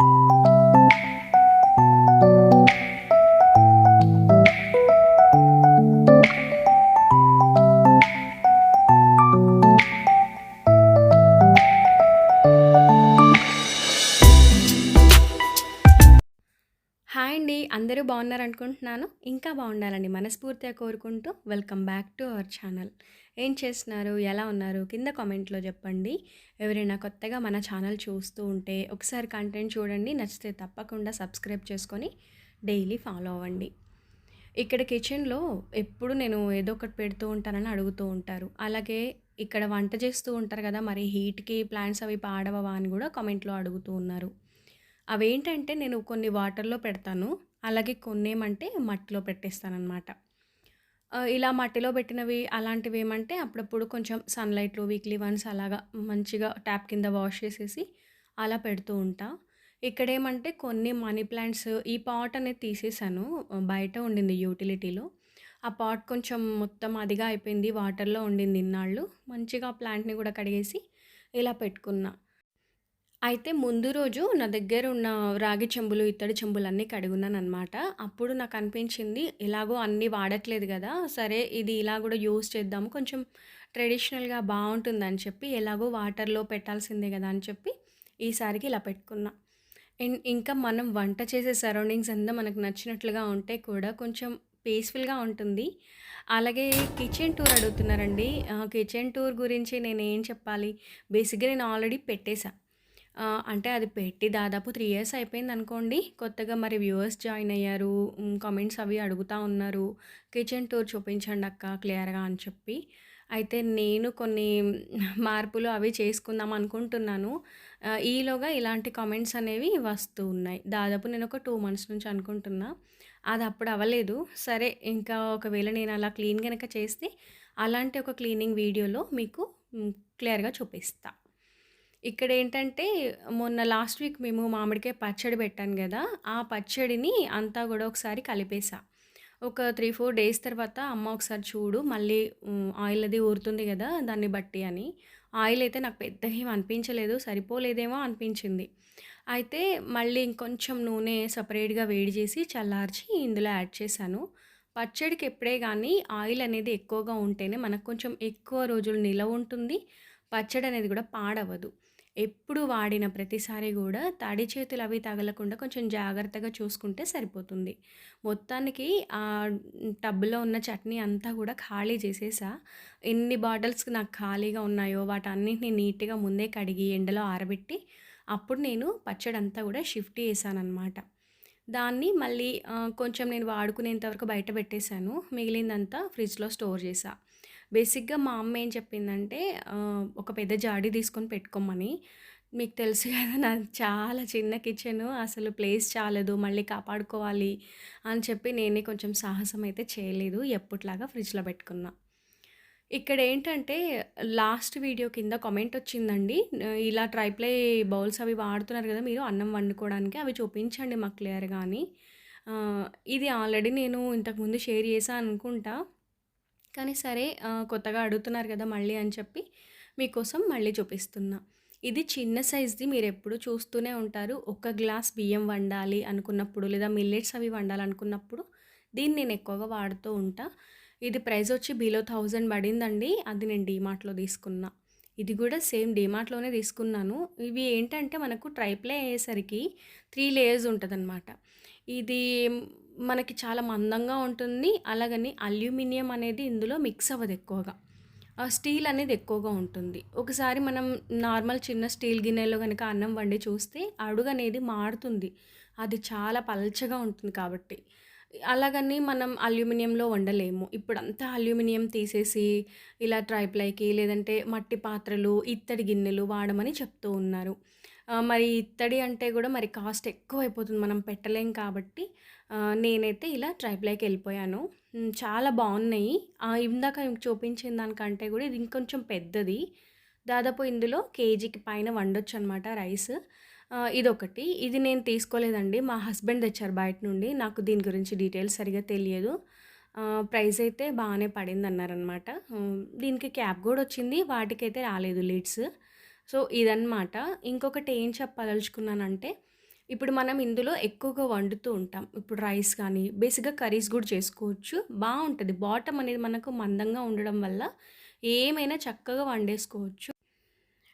Thank you. బాగున్నారనుకుంటున్నాను ఇంకా బాగుండాలని మనస్ఫూర్తిగా కోరుకుంటూ welcome back to our channel. ఏం చేస్తున్నారు? ఎలా ఉన్నారు? కింద కామెంట్లో చెప్పండి. ఎవరైనా కొత్తగా మన ఛానల్ చూస్తూ ఉంటే ఒకసారి కంటెంట్ చూడండి. నచ్చితే తప్పకుండా సబ్స్క్రైబ్ చేసుకొని డైలీ ఫాలో అవ్వండి. ఇక్కడ కిచెన్లో ఎప్పుడు నేను ఏదో ఒకటి పెడుతూ ఉంటానని అడుగుతూ ఉంటారు. అలాగే ఇక్కడ వంట చేస్తూ ఉంటారు కదా మరి హీట్కి ప్లాంట్స్ అవి పాడవా అని కూడా కామెంట్లో అడుగుతూ ఉన్నారు. అవేంటంటే నేను కొన్ని వాటర్లో పెడతాను. అలాగే కొన్ని ఏమంటే మట్టిలో పెట్టేస్తానన్నమాట. ఇలా మట్టిలో పెట్టినవి అలాంటివి ఏమంటే అప్పుడప్పుడు కొంచెం సన్లైట్లో వీక్లీ వన్స్ అలాగా మంచిగా ట్యాప్ కింద వాష్ చేసేసి అలా పెడుతూ ఉంటా. ఇక్కడ ఏమంటే కొన్ని మనీ ప్లాంట్స్ ఈ పాట్ అనేది తీసేసాను బయట ఉండింది యూటిలిటీలో ఆ పాట్ కొంచెం మొత్తం అదిగా అయిపోయింది వాటర్లో ఉండింది ఇన్నాళ్ళు. మంచిగా ప్లాంట్ని కూడా కడిగేసి ఇలా పెట్టుకున్నా. అయితే ముందు రోజు నా దగ్గర ఉన్న రాగి చెంబులు, ఇత్తడి చెంబులు అన్నీ కడుగున్నాను అనమాట అప్పుడు నాకు అనిపించింది ఎలాగో అన్నీ వాడట్లేదు కదా సరే ఇది ఇలా కూడా యూజ్ చేద్దాము. కొంచెం ట్రెడిషనల్‌గా బాగుంటుందని చెప్పి ఎలాగో వాటర్‌లో పెట్టాల్సిందే కదా అని చెప్పి ఈసారికి ఇలా పెట్టుకున్నా. అండ్ ఇంకా మనం వంట చేసే సరౌండింగ్స్ అంతా మనకు నచ్చినట్లుగా ఉంటే కూడా కొంచెం పీస్‌ఫుల్‌గా ఉంటుంది. అలాగే కిచెన్ టూర్ అడుగుతున్నారండి. కిచెన్ టూర్ గురించి నేను ఏం చెప్పాలి? బేసిక్‌గా నేను ఆల్రెడీ పెట్టేశాను అంటే అది పెట్టి దాదాపు త్రీ ఇయర్స్ అయిపోయింది అనుకోండి కొత్తగా మరి వ్యూవర్స్ జాయిన్ అయ్యారు. కామెంట్స్ అవి అడుగుతా ఉన్నారు. కిచెన్ టూర్ చూపించండి అక్క క్లియర్‌గా అని చెప్పి. అయితే నేను కొన్ని మార్పులు అవి చేసుకుందాం అనుకుంటున్నాను. ఈలోగా ఇలాంటి కామెంట్స్ అనేవి వస్తూ ఉన్నాయి. దాదాపు నేను ఒక టూ మంత్స్ నుంచి అనుకుంటున్నా. అది అప్పుడు అవ్వలేదు. సరే ఇంకా ఒకవేళ నేను అలా క్లీన్ కనుక చేస్తే అలాంటి ఒక క్లీనింగ్ వీడియోలో మీకు క్లియర్‌గా ఇక్కడ ఏంటంటే మొన్న లాస్ట్ వీక్ మేము మామిడికాయ పచ్చడి పెట్టాను కదా ఆ పచ్చడిని అంతా కూడా ఒకసారి కలిపేసా. ఒక త్రీ ఫోర్ డేస్ తర్వాత అమ్మ ఒకసారి చూడు మళ్ళీ ఆయిల్ అది ఊరుతుంది కదా దాన్ని బట్టి అని. ఆయిల్ అయితే నాకు పెద్దగా ఏం అనిపించలేదు. సరిపోలేదేమో అనిపించింది. అయితే మళ్ళీ ఇంకొంచెం నూనె సపరేట్గా వేడి చేసి చల్లార్చి ఇందులో యాడ్ చేశాను. పచ్చడికి ఎప్పుడే కానీ ఆయిల్ అనేది ఎక్కువగా ఉంటేనే మనకు కొంచెం ఎక్కువ రోజులు నిలవ ఉంటుంది. పచ్చడి అనేది కూడా పాడవదు. ఎప్పుడు వాడిన ప్రతిసారి కూడా తడి చేతులు అవి తగలకుండా కొంచెం జాగ్రత్తగా చూసుకుంటే సరిపోతుంది. మొత్తానికి ఆ టబ్‌లో ఉన్న చట్నీ అంతా కూడా ఖాళీ చేసేసా. ఎన్ని బాటిల్స్ నాకు ఖాళీగా ఉన్నాయో వాటన్నిటిని నీట్‌గా ముందే కడిగి ఎండలో ఆరబెట్టి, అప్పుడు నేను పచ్చడంతా కూడా షిఫ్ట్ చేశానమాట దాన్ని మళ్ళీ కొంచెం నేను వాడుకునేంత వరకు బయట పెట్టేసాను. మిగిలిందంతా ఫ్రిడ్జ్‌లో స్టోర్ చేశాను బేసిక్‌గా మా అమ్మ ఏం చెప్పిందంటే ఒక పెద్ద జాడీ తీసుకొని పెట్టుకోమని. మీకు తెలుసు కదా! నాది చాలా చిన్న కిచెను. అసలు ప్లేస్ చాలదు. మళ్ళీ కాపాడుకోవాలి అని చెప్పి నేనే కొంచెం సాహసం అయితే చేయలేదు. ఎప్పట్లాగా ఫ్రిడ్జ్‌లో పెట్టుకున్నా. ఇక్కడేంటంటే లాస్ట్ వీడియో కింద కామెంట్ వచ్చిందండి. ఇలా ట్రైప్లై బౌల్స్ అవి వాడుతున్నారు కదా! మీరు అన్నం వండుకోవడానికి అవి చూపించండి మాకు క్లియర్ కానీ ఇది ఆల్రెడీ నేను ఇంతకుముందు షేర్ చేశాను అనుకుంటా. కానీ సరే కొత్తగా అడుగుతున్నారు కదా మళ్ళీ అని చెప్పి మీకోసం మళ్ళీ చూపిస్తున్నా. ఇది చిన్న సైజ్‌ది మీరెప్పుడు చూస్తూనే ఉంటారు. ఒక గ్లాస్ బియ్యం వండాలి అనుకున్నప్పుడు లేదా మిల్లెట్స్ అవి వండాలనుకున్నప్పుడు దీన్ని నేను ఎక్కువగా వాడుతూ ఉంటా. ఇది ప్రైస్ వచ్చి బిలో థౌజండ్ పడిందండి. అది నేను డీమార్ట్‌లో తీసుకున్నా. ఇది కూడా సేమ్ డీమార్ట్‌లోనే తీసుకున్నాను. ఇవి ఏంటంటే మనకు ట్రైప్లే అయ్యేసరికి త్రీ లేయర్స్ ఉంటదనమాట. ఇది మనకి చాలా మందంగా ఉంటుంది. అలాగని అల్యూమినియం అనేది ఇందులో మిక్స్ అవ్వదు ఎక్కువగా. స్టీల్ అనేది ఎక్కువగా ఉంటుంది. ఒకసారి మనం నార్మల్ చిన్న స్టీల్ గిన్నెలో కనుక అన్నం వండి చూస్తే అడుగు అనేది మారుతుంది అది చాలా పల్చగా ఉంటుంది కాబట్టి. అలాగని మనం అల్యూమినియంలో వండలేము. ఇప్పుడంతా అల్యూమినియం తీసేసి ఇలా ట్రైప్లైకి లేదంటే మట్టి పాత్రలు, ఇత్తడి గిన్నెలు వాడమని చెప్తూ ఉన్నారు. మరి ఇత్తడి అంటే కూడా మరి కాస్ట్ ఎక్కువైపోతుంది. మనం పెట్టలేం కాబట్టి నేనైతే ఇలా ట్రైప్లైకి వెళ్ళిపోయాను చాలా బాగున్నాయి ఇందాక చూపించిన దానికంటే కూడా ఇది ఇంకొంచెం పెద్దది. దాదాపు ఇందులో కేజీకి పైన అనమాట రైస్. ఇదొకటి. ఇది నేను తీసుకోలేదండి. మా హస్బెండ్ తెచ్చారు బయట నుండి. నాకు దీని గురించి డీటెయిల్స్ సరిగా తెలియదు. ప్రైస్ అయితే బాగానే పడిందన్నారనమాట. దీనికి క్యాప్ కూడా వచ్చింది. వాటికైతే రాలేదు లీడ్స్ సో, ఇదన్నమాట. ఇంకొకటి ఏం చెప్పదలుచుకున్నానంటే, ఇప్పుడు మనం ఇందులో ఎక్కువగా వండుతూ ఉంటాం. ఇప్పుడు రైస్ కానీ, బేసిక్‌గా కర్రీస్ కూడా చేసుకోవచ్చు. బాగుంటుంది బాటమ్ అనేది మనకు మందంగా ఉండడం వల్ల ఏమైనా చక్కగా వండేసుకోవచ్చు.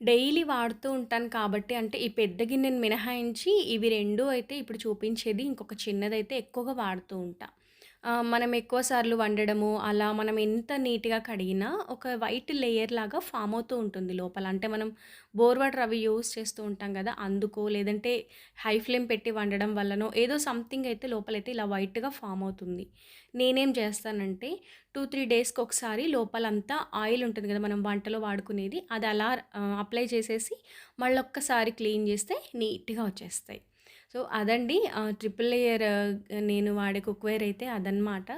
డైలీ వాడుతూ ఉంటాను కాబట్టి అంటే ఈ పెద్ద గిన్నెను మినహాయించి ఇవి రెండు అయితే ఇప్పుడు చూపించేది ఇంకొక చిన్నదైతే ఎక్కువగా వాడుతూ ఉంటాను మనం ఎక్కువ సార్లు వండడము, అలా మనం ఎంత నీట్‌గా కడిగినా ఒక వైట్ లేయర్ లాగా ఫామ్ అవుతూ ఉంటుంది లోపల. అంటే మనం బోర్ వాటర్ అవి యూజ్ చేస్తూ ఉంటాం కదా అందుకో లేదంటే హై ఫ్లేమ్ పెట్టి వండడం వల్లనో ఏదో సంథింగ్ అయితే లోపలైతే ఇలా వైట్‌గా ఫామ్ అవుతుంది. నేనేం చేస్తానంటే 2, 3 డేస్‌కి ఒకసారి లోపలంతా ఆయిల్ ఉంటుంది కదా మనం వంటలో వాడుకునేది అది అలా అప్లై చేసేసి మళ్ళొక్కసారి క్లీన్ చేస్తే నీట్‌గా వచ్చేస్తాయి. సో, అదండి ట్రిపుల్ లేయర్ నేను వాడే కుక్‌వేర్ అయితే అదనమాట.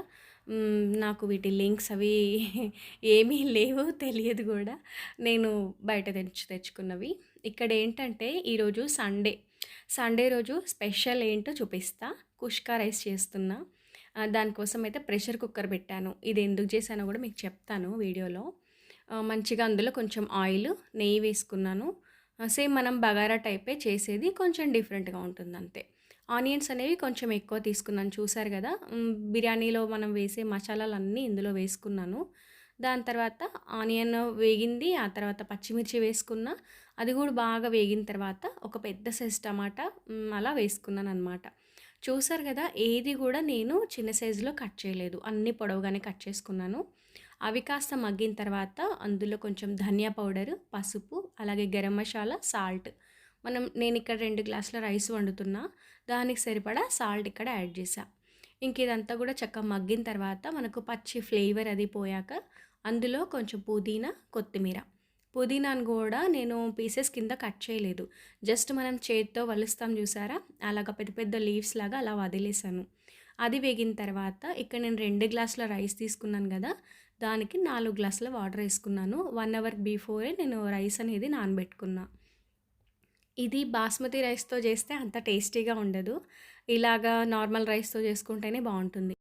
నాకు వీటి లింక్స్ అవి ఏమీ లేవు. తెలియదు కూడా నేను బయట తెచ్చి తెచ్చుకున్నవి. ఇక్కడ ఏంటంటే ఈరోజు సండే. సండే రోజు స్పెషల్ ఏంటో చూపిస్తా. కుష్కా రైస్ చేస్తున్నా. దానికోసం అయితే ప్రెషర్ కుక్కర్ పెట్టాను. ఇది ఎందుకు చేశానో కూడా మీకు చెప్తాను వీడియోలో. మంచిగా అందులో కొంచెం ఆయిల్, నెయ్యి వేసుకున్నాను. సేమ్ మనం బగారా టైపే చేసేది. కొంచెం డిఫరెంట్‌గా ఉంటుంది అంతే ఆనియన్స్ అనేవి కొంచెం ఎక్కువ తీసుకున్నాను చూసారు కదా బిర్యానీలో మనం వేసే మసాలాలన్నీ ఇందులో వేసుకున్నాను. దాని తర్వాత ఆనియన్ వేగింది. ఆ తర్వాత పచ్చిమిర్చి వేసుకున్న అది కూడా బాగా వేగిన తర్వాత ఒక పెద్ద సైజ్ టమాటా అలా వేసుకున్నాను అనమాట చూసారు కదా ఏది కూడా నేను చిన్న సైజులో కట్ చేయలేదు. అన్నీ పొడవుగానే కట్ చేసుకున్నాను. అవి కాస్త మగ్గిన తర్వాత అందులో కొంచెం ధనియా పౌడర్ పసుపు, అలాగే గరం మసాలా, సాల్ట్. మనం నేను ఇక్కడ రెండు గ్లాసుల రైస్ వండుతున్నా. దానికి సరిపడా సాల్ట్ ఇక్కడ యాడ్ చేసా ఇంక ఇదంతా కూడా చక్కగా మగ్గిన తర్వాత మనకు పచ్చి ఫ్లేవర్ అది పోయాక అందులో కొంచెం పుదీనా, కొత్తిమీర. పుదీనాను కూడా నేను పీసెస్ కింద కట్ చేయలేదు. జస్ట్ మనం చేతితో వలుస్తాం చూసారా? అలాగా పెద్ద పెద్ద లీవ్స్ లాగా అలా వదిలేసాను. అది వేగిన తర్వాత ఇక్కడ నేను రెండు గ్లాసుల రైస్ తీసుకున్నాను కదా దానికి నాలుగు గ్లాసుల వాటర్ వేసుకున్నాను వన్ అవర్ బిఫోరే నేను రైస్ అనేది నానబెట్టుకున్నా. ఇది బాస్మతి రైస్‌తో చేస్తే అంత టేస్టీగా ఉండదు. ఇలాగా నార్మల్ రైస్‌తో చేసుకుంటేనే బాగుంటుంది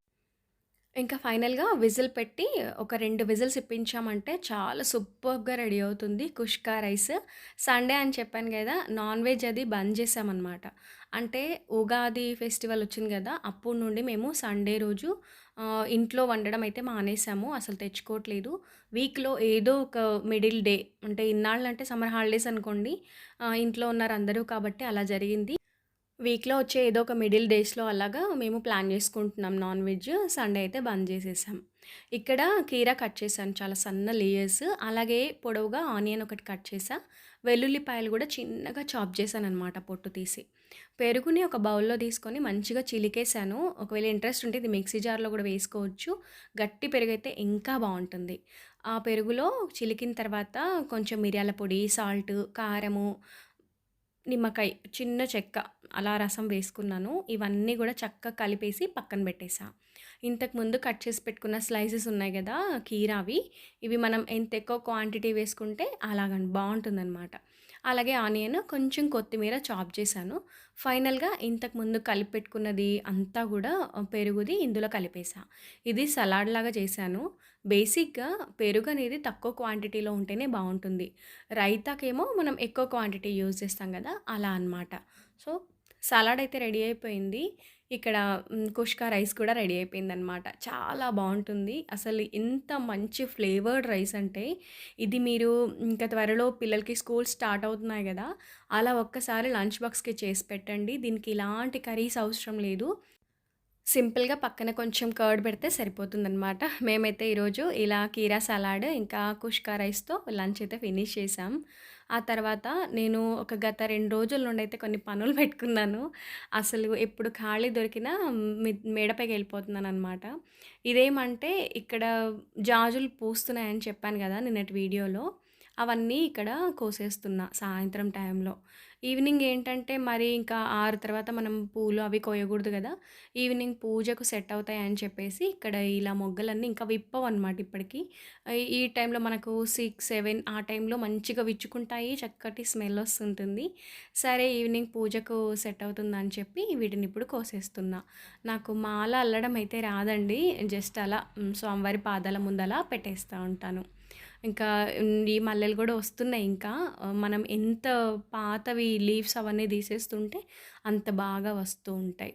ఇంకా ఫైనల్‌గా విజిల్ పెట్టి ఒక రెండు విజిల్స్ ఇప్పించామంటే చాలా సూపర్గా రెడీ అవుతుంది కుష్కా రైస్. సండే అని చెప్పాను కదా నాన్ వెజ్ అది బంద్ చేసామన్నమాట అంటే ఉగాది ఫెస్టివల్ వచ్చింది కదా అప్పటి నుండి మేము సండే రోజు ఇంట్లో వండడం అయితే మానేసాము. అసలు తెచ్చుకోవట్లేదు. వీక్‌లో ఏదో ఒక మిడిల్ డే అంటే ఇన్నాళ్ళంటే సమ్మర్ హాలిడేస్ అనుకోండి. ఇంట్లో ఉన్నారు అందరూ కాబట్టి అలా జరిగింది. వీక్‌లో వచ్చే ఏదో ఒక మిడిల్ డేస్‌లో అలాగా మేము ప్లాన్ చేసుకుంటున్నాం నాన్ వెజ్. సండే అయితే బంద్ చేసేసాం. ఇక్కడ కీరా కట్ చేశాను చాలా సన్న లేయర్స్. అలాగే పొడవుగా ఆనియన్ ఒకటి కట్ చేసా వెల్లుల్లిపాయలు కూడా చిన్నగా చాప్ చేశాననమాట పొట్టు తీసి. పెరుగుని ఒక బౌల్‌లో తీసుకొని మంచిగా చిలికేసాను. ఒకవేళ ఇంట్రెస్ట్ ఉంటే ఇది మిక్సీ జార్‌లో కూడా వేసుకోవచ్చు. గట్టి పెరుగు అయితే ఇంకా బాగుంటుంది ఆ పెరుగులో చిలికిన తర్వాత కొంచెం మిరియాల పొడి, సాల్ట్, కారము, నిమ్మకాయ, చిన్న చెక్క అలా రసం వేసుకున్నాను. ఇవన్నీ కూడా చక్కగా కలిపేసి పక్కన పెట్టేసా. ఇంతకుముందు కట్ చేసి పెట్టుకున్న స్లైసెస్ ఉన్నాయి కదా కీరావి. ఇవి మనం ఎంత ఎక్కువ క్వాంటిటీ వేసుకుంటే అలాగని బాగుంటుందన్నమాట అలాగే ఆనియన్, కొంచెం కొత్తిమీర చాప్ చేశాను. ఫైనల్‌గా ఇంతకుముందు కలిపి పెట్టుకున్నది అంతా కూడా పెరుగుది ఇందులో కలిపేసా. ఇది సలాడ్ లాగా చేశాను. బేసిక్‌గా పెరుగు అనేది తక్కువ క్వాంటిటీలో ఉంటేనే బాగుంటుంది రైతాకేమో మనం ఎక్కువ క్వాంటిటీ యూజ్ చేస్తాం కదా అలా అనమాట. సో, సలాడ్ అయితే రెడీ అయిపోయింది. ఇక్కడ కుష్కా రైస్ కూడా రెడీ అయిపోయిందనమాట. చాలా బాగుంటుంది అసలు ఇంత మంచి ఫ్లేవర్డ్ రైస్ అంటే ఇది మీరు ఇంకా త్వరలో పిల్లలకి స్కూల్ స్టార్ట్ అవుతున్నాయి కదా అలా ఒక్కసారి లంచ్ బాక్స్‌కి చేసి పెట్టండి. దీనికి ఇలాంటి కర్రీస్ అవసరం లేదు. సింపుల్‌గా పక్కన కొంచెం కర్డ్ పెడితే సరిపోతుందనమాట. మేమైతే ఈరోజు ఇలా కీరా సలాడ్ ఇంకా కుష్కా రైస్‌తో లంచ్ అయితే ఫినిష్ చేసాం ఆ తర్వాత నేను ఒక గత రెండు రోజుల నుండి అయితే కొన్ని పనులు పెట్టుకున్నాను. అసలు ఎప్పుడు ఖాళీ దొరికినా మి వెళ్ళిపోతున్నాను అనమాట ఇదేమంటే ఇక్కడ జాజులు పూస్తున్నాయని చెప్పాను కదా నిన్నటి వీడియోలో. అవన్నీ ఇక్కడ కోసేస్తున్నా సాయంత్రం టైంలో. ఈవినింగ్ ఏంటంటే మరి ఇంకా ఆరు తర్వాత మనం పూలు అవి కోయకూడదు కదా ఈవినింగ్ పూజకు సెట్ అవుతాయని చెప్పేసి ఇక్కడ ఇలా మొగ్గలన్నీ ఇంకా విప్పవనమాట ఇప్పటికి. ఇప్పటికీ ఈ టైంలో మనకు 6, 7 ఆ టైంలో మంచిగా విచ్చుకుంటాయి. చక్కటి స్మెల్ వస్తుంటుంది. సరే ఈవినింగ్ పూజకు సెట్ అవుతుందని చెప్పి వీటిని ఇప్పుడు కోసేస్తున్నా. నాకు మాల అల్లడం అయితే రాదండి. జస్ట్ అలా స్వామివారి పాదాల ముందలా పెట్టేస్తూ ఉంటాను. ఇంకా ఈ మల్లెలు కూడా వస్తున్నాయి ఇంకా. మనం ఎంత పాతవి లీవ్స్ అవన్నీ తీసేస్తుంటే అంత బాగా వస్తూ ఉంటాయి.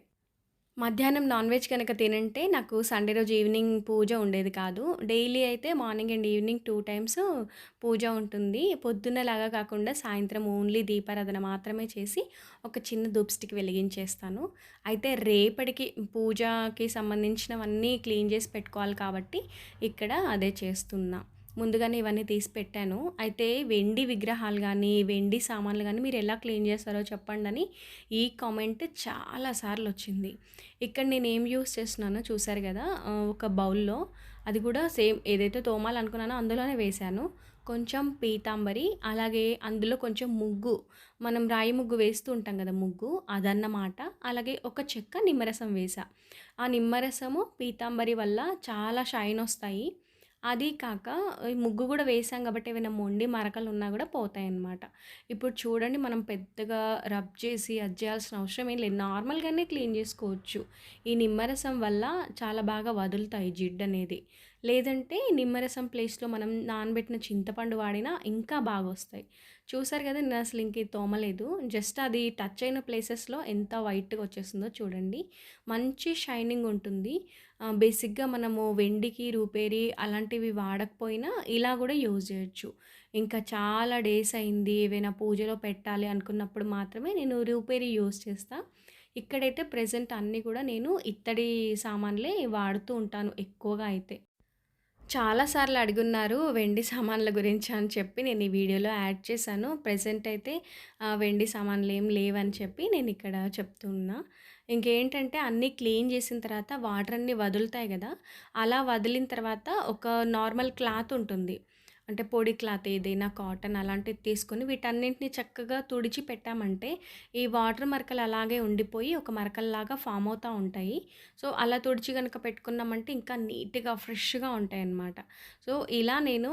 మధ్యాహ్నం నాన్ వెజ్ కనుక తినంటే నాకు సండే రోజు ఈవినింగ్ పూజ ఉండేది కాదు. డైలీ అయితే morning and evening two times puja ఉంటుంది. పొద్దున్నలాగా కాకుండా సాయంత్రం ఓన్లీ దీపారాధన మాత్రమే చేసి ఒక చిన్న దూప్స్టిక్ వెలిగించేస్తాను. అయితే రేపటికి పూజకి సంబంధించినవన్నీ క్లీన్ చేసి పెట్టుకోవాలి కాబట్టి ఇక్కడ అదే చేస్తున్నా. ముందుగానే ఇవన్నీ తీసి పెట్టాను. అయితే వెండి విగ్రహాలు కానీ వెండి సామాన్లు కానీ మీరు ఎలా క్లీన్ చేస్తారో చెప్పండని ఈ కామెంట్ చాలా సార్లొచ్చింది. ఇక్కడ నేనేం యూస్ చేస్తున్నానో చూసారు కదా ఒక బౌల్‌లో అది కూడా సేమ్ ఏదైతే తోమాలనుకున్నానో అందులోనే వేశాను. కొంచెం పీతాంబరి, అలాగే అందులో కొంచెం ముగ్గు మనం రాయి ముగ్గు వేస్తూ ఉంటాం కదా ముగ్గు అదన్నమాట. అలాగే ఒక చెక్క నిమ్మరసం వేసా ఆ నిమ్మరసము, పీతాంబరి వల్ల చాలా షైన్ వస్తాయి అది కాక ముగ్గు కూడా వేసాం కాబట్టి ఏమైనా మొండి మరకలు ఉన్నా కూడా పోతాయి అన్నమాట ఇప్పుడు చూడండి మనం పెద్దగా రబ్ చేసి అది చేయాల్సిన అవసరం ఏం లేదు. నార్మల్‌గానే క్లీన్ చేసుకోవచ్చు ఈ నిమ్మరసం వల్ల చాలా బాగా వదులుతాయి జిడ్డు అనేది లేదంటే నిమ్మరసం ప్లేస్‌లో మనం నానబెట్టిన చింతపండు వాడినా ఇంకా బాగా వస్తాయి చూసారు నేను అసలు ఇంక ఇది తోమలేదు. జస్ట్ అది టచ్ అయిన ప్లేసెస్‌లో ఎంత వైట్‌గా వచ్చేస్తుందో చూడండి. మంచి షైనింగ్ ఉంటుంది. బేసిక్‌గా మనము వెండికి, రూపేరి అలాంటివి వాడకపోయినా ఇలా కూడా యూజ్ చేయొచ్చు ఇంకా చాలా డేస్ అయింది ఏవైనా పూజలో పెట్టాలి అనుకున్నప్పుడు మాత్రమే నేను రూపేరి యూజ్ చేస్తాను ఇక్కడైతే ప్రజెంట్ అన్నీ కూడా నేను ఇత్తడి సామాన్లే వాడుతూ ఉంటాను ఎక్కువగా అయితే. చాలా సార్లు అడుగున్నారు వెండి సామాన్ల గురించి అని చెప్పి నేను ఈ వీడియోలో యాడ్ చేశాను. ప్రెజెంట్ అయితే వెండి సామాన్లు ఏం లేవని చెప్పి నేను ఇక్కడ చెప్తున్నా. ఇంకేంటంటే అన్నీ క్లీన్ చేసిన తర్వాత వాటర్ అన్నీ వదులుతాయి కదా అలా వదిలిన తర్వాత ఒక నార్మల్ క్లాత్ ఉంటుంది. అంటే పొడి క్లాత్ ఏదైనా కాటన్ అలాంటిది తీసుకొని వీటన్నింటిని చక్కగా తుడిచి పెట్టామంటే ఈ వాటర్ మరకలు అలాగే ఉండిపోయి ఒక మరకల్లాగా ఫామ్ అవుతూ ఉంటాయి. సో, అలా తుడిచి కనుక పెట్టుకున్నామంటే ఇంకా నీట్‌గా ఫ్రెష్‌గా ఉంటాయన్నమాట. సో, ఇలా నేను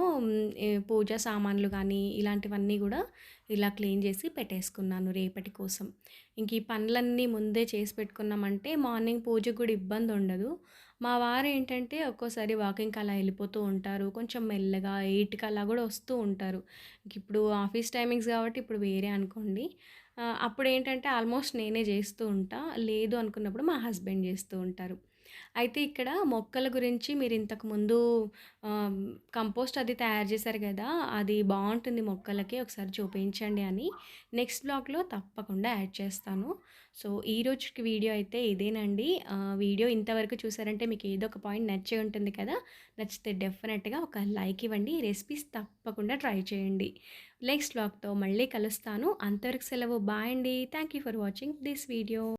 పూజా సామాన్లు కానీ ఇలాంటివన్నీ కూడా ఇలా క్లీన్ చేసి పెట్టేసుకున్నాను రేపటి కోసం. ఇంక ఈ పనులన్నీ ముందే చేసి పెట్టుకున్నామంటే మార్నింగ్ పూజకు కూడా ఇబ్బంది ఉండదు మా వారు ఏంటంటే ఒక్కోసారి వాకింగ్‌కి అలా వెళ్ళిపోతూ ఉంటారు. కొంచెం మెల్లగా ఎయిట్కి అలా కూడా వస్తూ ఉంటారు. ఇంకిప్పుడు ఆఫీస్ టైమింగ్స్ కాబట్టి ఇప్పుడు వేరే అనుకోండి. అప్పుడు ఏంటంటే ఆల్మోస్ట్ నేనే చేస్తూ ఉంటా. లేదు అనుకున్నప్పుడు మా హస్బెండ్ చేస్తూ ఉంటారు. అయితే ఇక్కడ మొక్కల గురించి మీరు ముందు కంపోస్ట్ అది తయారు చేశారు కదా అది బాగుంటుంది మొక్కలకి ఒకసారి చూపించండి అని నెక్స్ట్ బ్లాగ్‌లో తప్పకుండా యాడ్ చేస్తాను. సో, ఈ రోజుకి వీడియో అయితే ఇదేనండి. వీడియో ఇంతవరకు చూసారంటే మీకు ఏదో ఒక పాయింట్ నచ్చే ఉంటుంది కదా! నచ్చితే డెఫినెట్‌గా ఒక లైక్ ఇవ్వండి. రెసిపీస్ తప్పకుండా ట్రై చేయండి. నెక్స్ట్ బ్లాగ్‌తో మళ్ళీ కలుస్తాను. అంతవరకు సెలవు. బాయ్ అండి. Thank you for watching this video.